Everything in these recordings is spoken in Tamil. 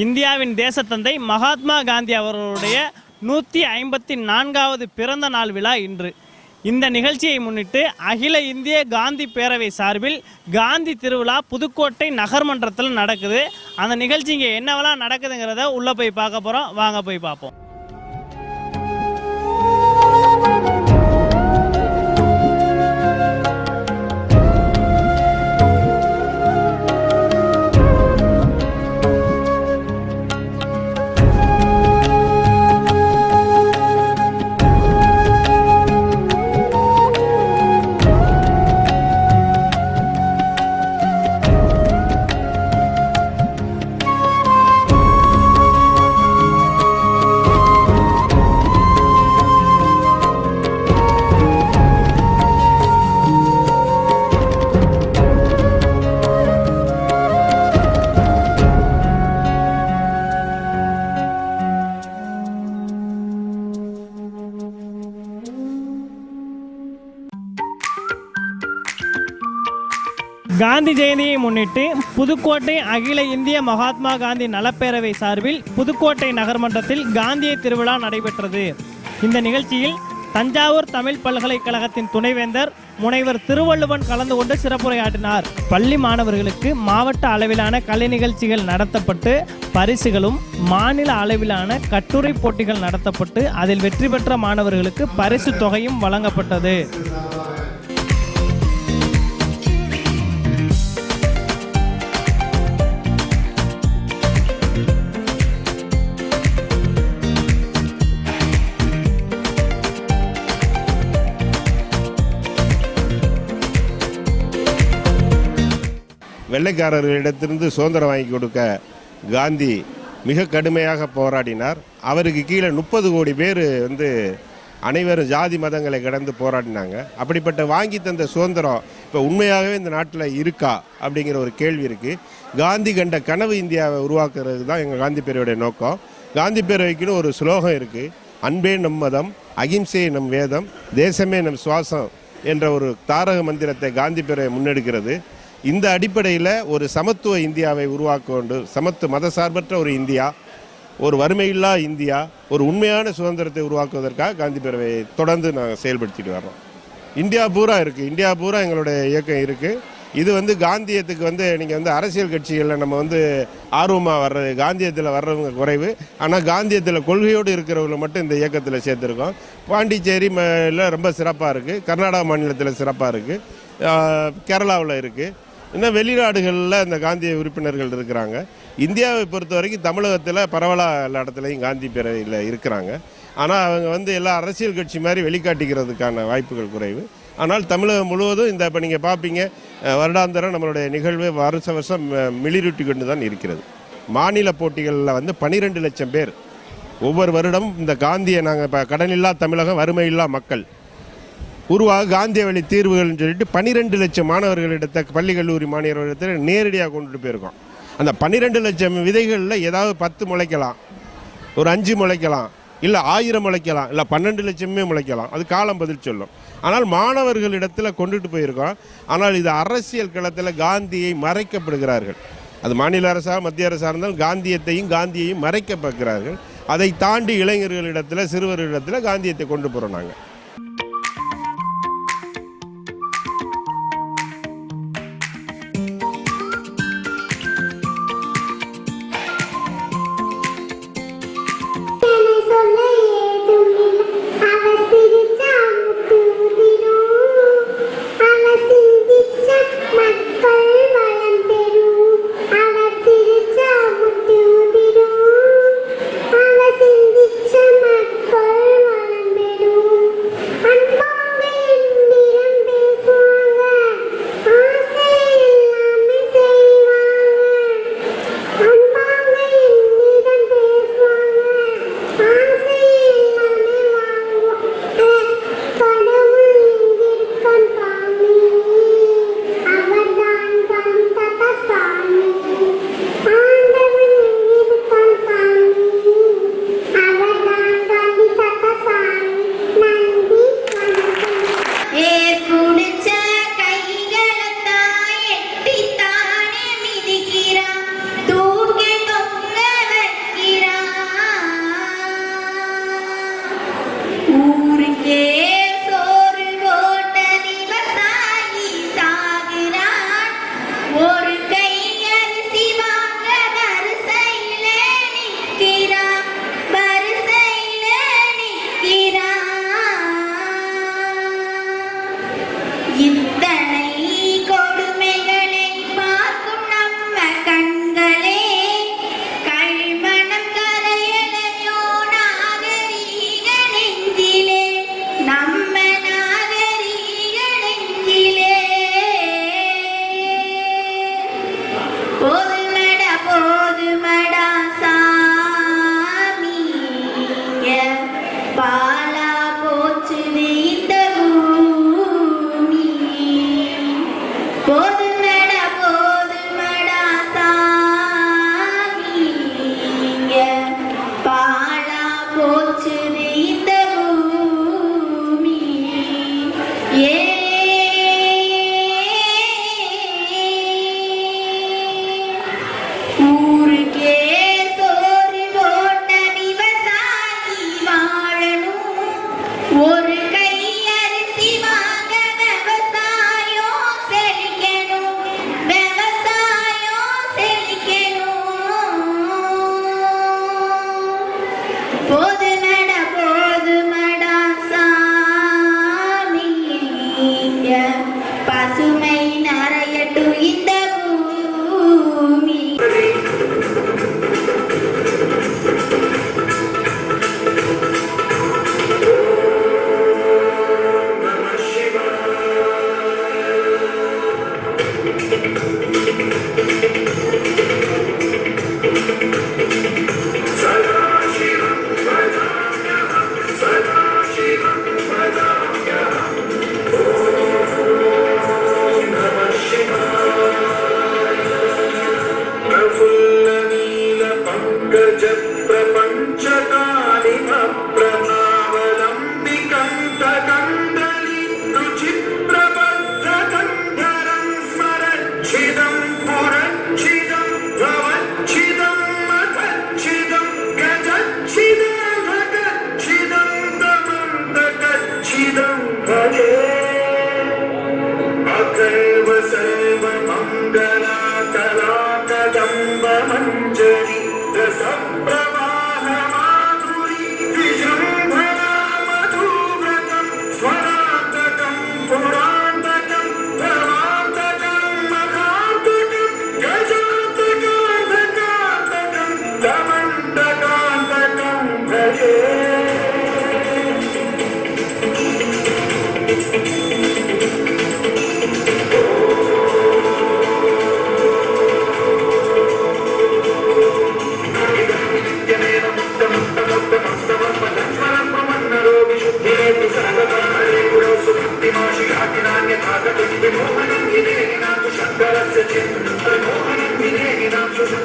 இந்தியாவின் தேசத்தந்தை மகாத்மா காந்தி அவர்களுடைய நூற்றி ஐம்பத்தி நான்காவது பிறந்த நாள் விழா இன்று. இந்த நிகழ்ச்சியை முன்னிட்டு அகில இந்திய காந்தி பேரவை சார்பில் காந்தி திருவிழா புதுக்கோட்டை நகர்மன்றத்தில் நடக்குது. அந்த நிகழ்ச்சி இங்கே என்னவெல்லாம் நடக்குதுங்கிறத உள்ளே போய் பார்க்க போகிறோம் வாங்க போய் பார்ப்போம். காந்தி ஜெயந்தியை முன்னிட்டு புதுக்கோட்டை அகில இந்திய மகாத்மா காந்தி நலப்பேரவை சார்பில் புதுக்கோட்டை நகர்மன்றத்தில் காந்திய திருவிழா நடைபெற்றது. இந்த நிகழ்ச்சியில் தஞ்சாவூர் தமிழ் பல்கலைக்கழகத்தின் துணைவேந்தர் முனைவர் திருவள்ளுவன் கலந்து கொண்டு சிறப்புரையாற்றினார். பள்ளி மாணவர்களுக்கு மாவட்ட அளவிலான கலை நிகழ்ச்சிகள் நடத்தப்பட்டு பரிசுகளும் மாநில அளவிலான கட்டுரை போட்டிகள் நடத்தப்பட்டு அதில் வெற்றி பெற்ற மாணவர்களுக்கு பரிசு தொகையும் வழங்கப்பட்டது. வெள்ளைக்காரர்களிடத்திலிருந்து சுதந்திரம் வாங்கி கொடுக்க காந்தி மிக கடுமையாக போராடினார். அவருக்கு கீழே முப்பது கோடி பேர் வந்து அனைவரும் ஜாதி மதங்களை கடந்து போராடினாங்க. அப்படிப்பட்ட வாங்கி தந்த சுதந்திரம் இப்போ உண்மையாகவே இந்த நாட்டில் இருக்கா அப்படிங்கிற ஒரு கேள்வி இருக்குது காந்தி கண்ட கனவு இந்தியாவை உருவாக்குறது தான் எங்கள் காந்தி பேரவையுடைய நோக்கம். காந்தி பேரவைக்குன்னு ஒரு ஸ்லோகம் இருக்குது அன்பே நம் மதம் அகிம்சையே நம் வேதம் தேசமே நம் சுவாசம் என்ற ஒரு தாரக மந்திரத்தை காந்தி பேரவை முன்னெடுக்கிறது. இந்த அடிப்படையில் ஒரு சமத்துவ இந்தியாவை உருவாக்க வேண்டும் சமத்துவ மதசார்பற்ற ஒரு இந்தியா ஒரு வறுமையில்லா இந்தியா ஒரு உண்மையான சுதந்திரத்தை உருவாக்குவதற்காக காந்தி பேரவையை தொடர்ந்து நாங்கள் செயல்படுத்திட்டு வர்றோம். இந்தியா பூரா இருக்குது இந்தியா பூரா எங்களுடைய இயக்கம் இருக்குது இது வந்து காந்தியத்துக்கு வந்து நீங்கள் வந்து அரசியல் கட்சிகளில் நம்ம வந்து ஆர்வமாக வர்றது காந்தியத்தில் வர்றவங்க குறைவு. ஆனால் காந்தியத்தில் கொள்கையோடு இருக்கிறவங்களை மட்டும் இந்த இயக்கத்தில் சேர்த்துருக்கோம். பாண்டிச்சேரி ரொம்ப சிறப்பாக இருக்குது கர்நாடகா மாநிலத்தில் சிறப்பாக இருக்குது கேரளாவில் இருக்குது இன்னும் வெளிநாடுகளில் இந்த காந்திய உறுப்பினர்கள் இருக்கிறாங்க. இந்தியாவை பொறுத்த வரைக்கும் தமிழகத்தில் பரவலாக எல்லா இடத்துலையும் காந்தி பேரவையில் இருக்கிறாங்க. ஆனால் அவங்க வந்து எல்லா அரசியல் கட்சி மாதிரி வெளிக்காட்டிக்கிறதுக்கான வாய்ப்புகள் குறைவு. ஆனால் தமிழகம் முழுவதும் இந்த இப்போ நீங்கள் பார்ப்பீங்க வருடாந்திரம் நம்மளுடைய நிகழ்வு வருஷ வருஷம் மிளிரூட்டி கொண்டு தான் இருக்கிறது. மாநில போட்டிகளில் வந்து பன்னிரெண்டு லட்சம் பேர். ஒவ்வொரு வருடம் இந்த காந்தியை நாங்கள் இப்போ கடனில்லா தமிழகம் வறுமையில்லா மக்கள். உருவாக காந்திய வழி தீர்வுகள்னு சொல்லிட்டு பன்னிரெண்டு லட்சம் மாணவர்களிடத்த பள்ளி கல்லூரி மாணவர்களிடத்தில் நேரடியாக கொண்டுட்டு போயிருக்கோம். அந்த பன்னிரெண்டு லட்சம் விதைகளில் ஏதாவது பத்து முளைக்கலாம் ஒரு அஞ்சு முளைக்கலாம் இல்லை ஆயிரம் முளைக்கலாம் இல்லை பன்னெண்டு லட்சமே முளைக்கலாம். அது காலம் பதில் சொல்லும். ஆனால் மாணவர்களிடத்தில் கொண்டுட்டு போயிருக்கோம். ஆனால் இது அரசியல் களத்தில் காந்தியை மறைக்கப்படுகிறார்கள். அது மாநில அரசாக மத்திய அரசாக இருந்தாலும் காந்தியத்தையும் காந்தியையும் மறைக்க பார்க்கிறார்கள் அதை தாண்டி இளைஞர்களிடத்தில் சிறுவர்களிடத்தில் காந்தியத்தை கொண்டு போகிறோம் நாங்கள்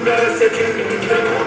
Neresi kim?